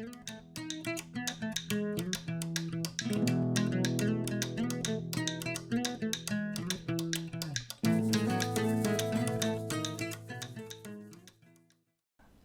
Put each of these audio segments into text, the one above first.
Thank you.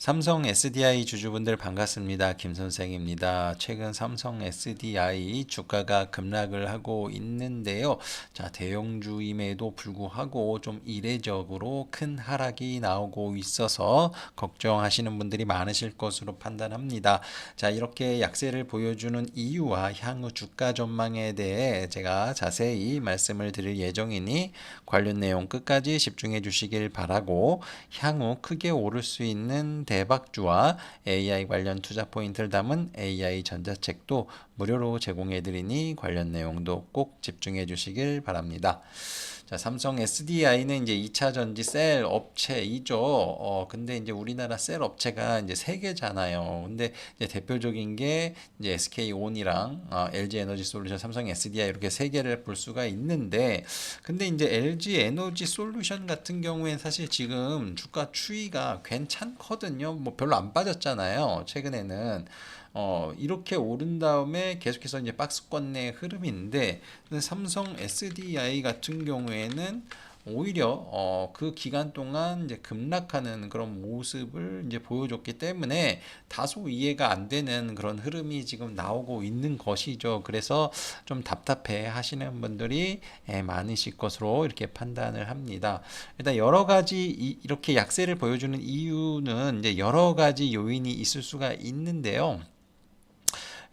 삼성 SDI 주주분들 반갑습니다. 김 선생입니다. 최근 삼성 SDI 주가가 급락을 하고 있는데요. 자, 대형주임에도 불구하고 좀 이례적으로 큰 하락이 나오고 있어서 걱정하시는 분들이 많으실 것으로 판단합니다. 자, 이렇게 약세를 보여주는 이유와 향후 주가 전망에 대해 제가 자세히 말씀을 드릴 예정이니 관련 내용 끝까지 집중해 주시길 바라고 향후 크게 오를 수 있는 대 박주와 AI 관련 투자 포인트를 담은 AI 전자책도 무료로 제공해 드리니 관련 내용도 꼭 집중해 주시길 바랍니다. 자, 삼성 SDI는 이제 2차 전지 셀 업체이죠. 어, 근데 이제 우리나라 셀 업체가 이제 세 개잖아요. 근데 이제 대표적인 게 이제 SK온이랑 어, LG 에너지 솔루션, 삼성 SDI 이렇게 세 개를 볼 수가 있는데, 근데 이제 LG 에너지 솔루션 같은 경우에는 사실 지금 주가 추이가 괜찮거든요. 뭐 별로 안 빠졌잖아요. 최근에는. 어, 이렇게 오른 다음에 계속해서 이제 박스권 내 흐름인데 삼성 SDI 같은 경우에는 오히려 어, 그 기간 동안 이제 급락하는 그런 모습을 이제 보여줬기 때문에 다소 이해가 안 되는 그런 흐름이 지금 나오고 있는 것이죠. 그래서 좀 답답해 하시는 분들이 예, 많으실 것으로 이렇게 판단을 합니다. 일단 여러 가지 이, 이렇게 약세를 보여주는 이유는 이제 여러 가지 요인이 있을 수가 있는데요.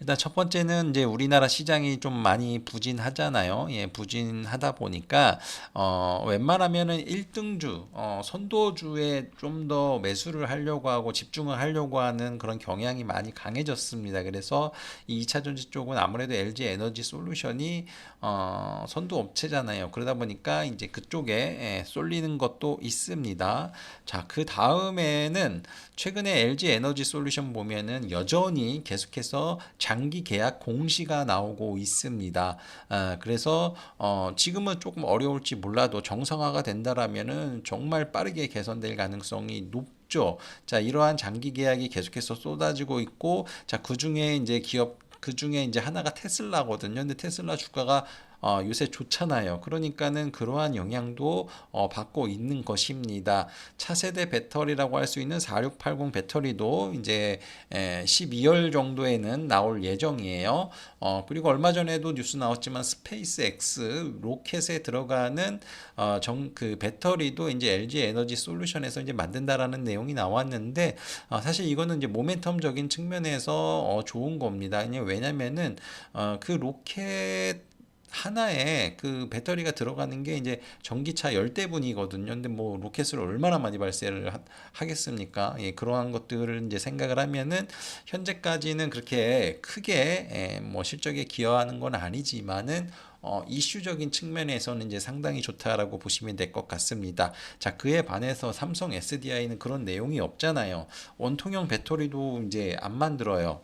일단 첫 번째는 이제 우리나라 시장이 좀 많이 부진하잖아요. 예, 부진하다 보니까 어, 웬만하면은 1등주, 어, 선도주에 좀 더 매수를 하려고 하고 집중을 하려고 하는 그런 경향이 많이 강해졌습니다. 그래서 이 2차 전지 쪽은 아무래도 LG 에너지 솔루션이 어, 선도 업체잖아요. 그러다 보니까 이제 그쪽에 예, 쏠리는 것도 있습니다. 자, 그 다음에는 최근에 LG 에너지 솔루션 보면은 여전히 계속해서 장기 계약 공시가 나오고 있습니다. 아, 그래서 어, 지금은 조금 어려울지 몰라도 정상화가 된다라면은 정말 빠르게 개선될 가능성이 높 죠. 자, 이러한 장기 계약이 계속해서 쏟아지고 있고, 자, 그 중에 이제 기업 그 중에 이제 하나가 테슬라거든요. 근데 테슬라 주가가 어, 요새 좋잖아요. 그러니까는 그러한 영향도 어, 받고 있는 것입니다. 차세대 배터리라고 할 수 있는 4680 배터리도 이제 에, 12월 정도에는 나올 예정이에요. 어, 그리고 얼마 전에도 뉴스 나왔지만 스페이스 X 로켓에 들어가는 어, 정, 그 배터리도 이제 LG 에너지 솔루션에서 이제 만든다라는 내용이 나왔는데 어, 사실 이거는 이제 모멘텀적인 측면에서 어, 좋은 겁니다. 왜냐면은 어, 그 로켓 하나에 그 배터리가 들어가는 게 이제 전기차 열대분이거든요. 근데 뭐 로켓을 얼마나 많이 발사를 하, 겠습니까 예, 그러한 것들을 이제 생각을 하면은 현재까지는 그렇게 크게 예, 뭐 실적에 기여하는 건 아니지만은 어, 이슈적인 측면에서는 이제 상당히 좋다라고 보시면 될 것 같습니다. 자, 그에 반해서 삼성 SDI는 그런 내용이 없잖아요. 원통형 배터리도 이제 안 만들어요.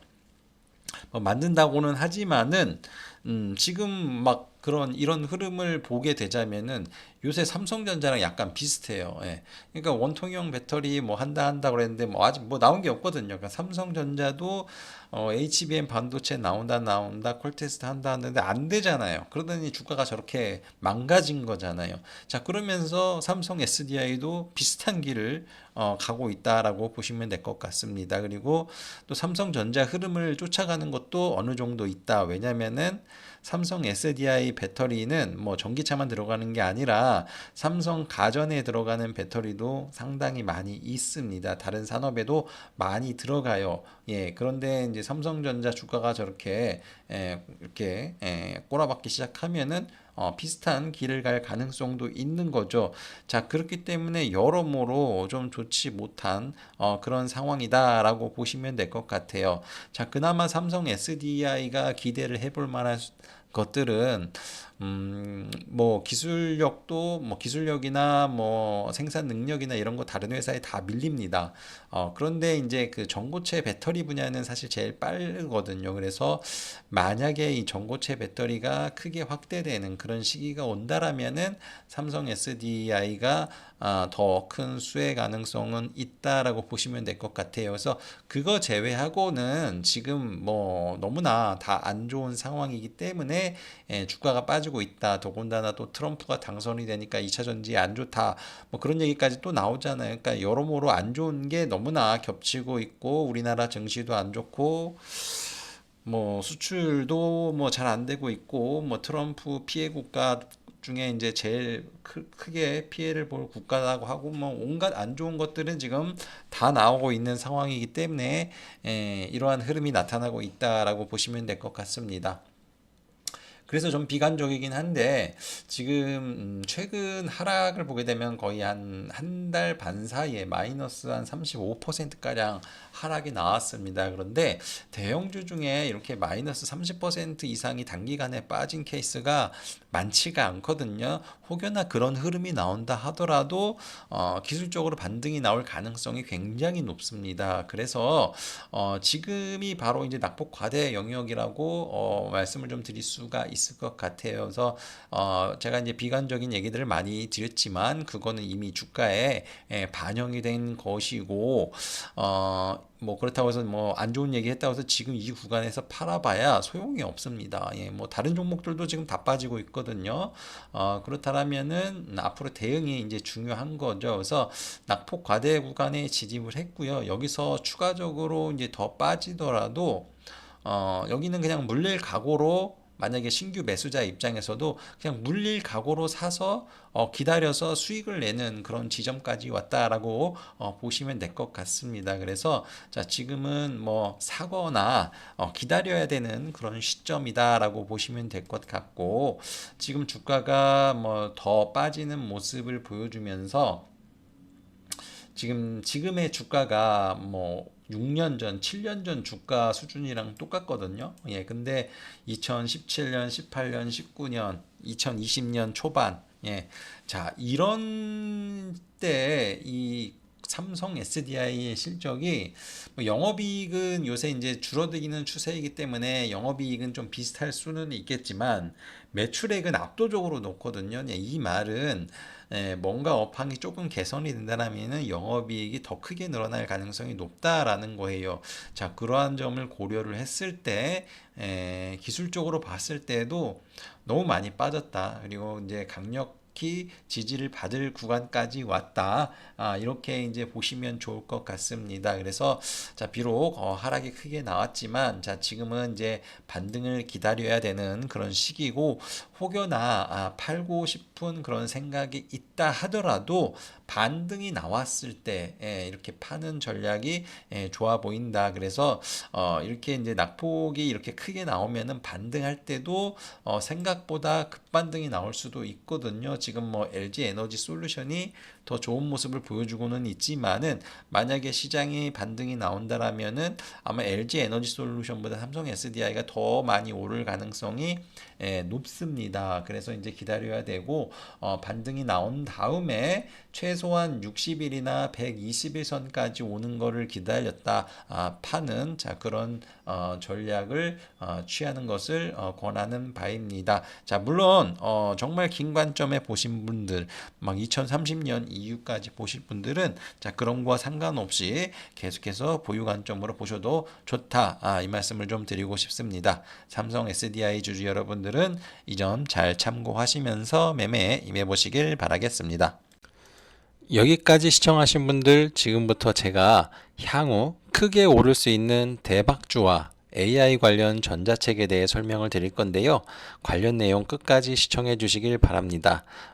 뭐 만든다고는 하지만은 음, 지금 막 그런 이런 흐름을 보게 되자면은 요새 삼성전자랑 약간 비슷해요. 예. 그러니까 원통형 배터리 뭐 한다 한다 그랬는데 뭐 아직 뭐 나온 게 없거든요. 그러니까 삼성전자도 어, HBM 반도체 나온다 나온다 콜 테스트 한다 하는데 안 되잖아요. 그러더니 주가가 저렇게 망가진 거잖아요. 자 그러면서 삼성 SDI도 비슷한 길을 어, 가고 있다라고 보시면 될 것 같습니다. 그리고 또 삼성전자 흐름을 쫓아가는 것도 어느 정도 있다. 왜냐면은 삼성 SDI 배터리는 뭐 전기차만 들어가는 게 아니라 삼성 가전에 들어가는 배터리도 상당히 많이 있습니다. 다른 산업에도 많이 들어가요. 예, 그런데 이제 삼성전자 주가가 저렇게 예, 이렇게 예, 꼬라박기 시작하면은 어, 비슷한 길을 갈 가능성도 있는 거죠. 자, 그렇기 때문에 여러모로 좀 좋지 못한 어, 그런 상황이다라고 보시면 될 것 같아요. 자, 그나마 삼성 SDI가 기대를 해볼 만한 것들은 음, 뭐 기술력도 뭐 기술력이나 뭐 생산 능력이나 이런 거 다른 회사에 다 밀립니다. 어, 그런데 이제 그 전고체 배터리 분야는 사실 제일 빠르거든요. 그래서 만약에 이 전고체 배터리가 크게 확대되는 그런 시기가 온다라면은 삼성 SDI가 아, 더 큰 수혜 가능성은 있다라고 보시면 될 것 같아요. 그래서 그거 제외하고는 지금 뭐 너무나 다 안 좋은 상황이기 때문에 예, 주가가 빠 지고 있다. 더군다나 또 트럼프가 당선이 되니까 2차 전지 안 좋다. 뭐 그런 얘기까지 또 나오잖아요. 그러니까 여러모로 안 좋은 게 너무나 겹치고 있고 우리나라 증시도 안 좋고 뭐 수출도 뭐 잘 안 되고 있고 뭐 트럼프 피해 국가 중에 이제 제일 크, 크게 피해를 볼 국가라고 하고 뭐 온갖 안 좋은 것들은 지금 다 나오고 있는 상황이기 때문에 에, 이러한 흐름이 나타나고 있다라고 보시면 될 것 같습니다. 그래서 좀 비관적이긴 한데 지금 음, 최근 하락을 보게 되면 거의 한 한 달 반 사이에 마이너스 한 35%가량 하락이 나왔습니다. 그런데 대형주 중에 이렇게 마이너스 30% 이상이 단기간에 빠진 케이스가 많지가 않거든요. 혹여나 그런 흐름이 나온다 하더라도 어, 기술적으로 반등이 나올 가능성이 굉장히 높습니다. 그래서 어, 지금이 바로 이제 낙폭 과대 영역이라고 어, 말씀을 좀 드릴 수가 있을 것 같아요. 그래서 어, 제가 이제 비관적인 얘기들을 많이 드렸지만 그거는 이미 주가에 예, 반영이 된 것이고 어, 뭐 그렇다고 해서 뭐 안 좋은 얘기 했다고 해서 지금 이 구간에서 팔아봐야 소용이 없습니다. 예, 뭐 다른 종목들도 지금 다 빠지고 있거든요. 어, 그렇다면은 앞으로 대응이 이제 중요한 거죠. 그래서 낙폭 과대 구간에 진입을 했고요. 여기서 추가적으로 이제 더 빠지더라도 어, 여기는 그냥 물릴 각오로 만약에 신규 매수자 입장에서도 그냥 물릴 각오로 사서 어, 기다려서 수익을 내는 그런 지점까지 왔다라고 어, 보시면 될 것 같습니다. 그래서 자 지금은 뭐 사거나 어, 기다려야 되는 그런 시점이다라고 보시면 될 것 같고 지금 주가가 뭐 더 빠지는 모습을 보여주면서 지금 지금의 주가가 뭐 6년 전, 7년 전 주가 수준이랑 똑같거든요. 예, 근데 2017년, 18년, 19년, 2020년 초반, 예, 자 이런 때 이 삼성 SDI의 실적이 뭐 영업이익은 요새 이제 줄어들기는 추세이기 때문에 영업이익은 좀 비슷할 수는 있겠지만 매출액은 압도적으로 높거든요. 예, 이 말은 예, 뭔가 업황이 조금 개선이 된다면은 영업이익이 더 크게 늘어날 가능성이 높다라는 거예요. 자, 그러한 점을 고려를 했을 때 에, 기술적으로 봤을 때도 너무 많이 빠졌다. 그리고 이제 강력 특히 지지를 받을 구간까지 왔다. 아, 이렇게 이제 보시면 좋을 것 같습니다. 그래서 자 비록 어, 하락이 크게 나왔지만 자 지금은 이제 반등을 기다려야 되는 그런 시기고 혹여나 아, 팔고 싶은 그런 생각이 있다 하더라도 반등이 나왔을 때 예, 이렇게 파는 전략이 예, 좋아 보인다. 그래서 어, 이렇게 이제 낙폭이 이렇게 크게 나오면은 반등할 때도 어, 생각보다 급반등이 나올 수도 있거든요. 지금 뭐 LG 에너지 솔루션이 더 좋은 모습을 보여주고는 있지만은 만약에 시장이 반등이 나온다라면은 아마 LG 에너지 솔루션보다 삼성 SDI가 더 많이 오를 가능성이 예, 높습니다. 그래서 이제 기다려야 되고 어, 반등이 나온 다음에 최소한 60일이나 120일 선까지 오는 거를 기다렸다 아, 파는 자 그런 어, 전략을 어, 취하는 것을 어, 권하는 바입니다. 자 물론 어, 정말 긴 관점에 보신 분들 막 2030년 이후까지 보실 분들은 자 그런 거와 상관없이 계속해서 보유 관점으로 보셔도 좋다 아, 이 말씀을 좀 드리고 싶습니다. 삼성 SDI 주주 여러분들은 이 점 잘 참고하시면서 매매에 임해 보시길 바라겠습니다. 여기까지 시청하신 분들 지금부터 제가 향후 크게 오를 수 있는 대박주와 AI 관련 전자책에 대해 설명을 드릴 건데요. 관련 내용 끝까지 시청해 주시길 바랍니다.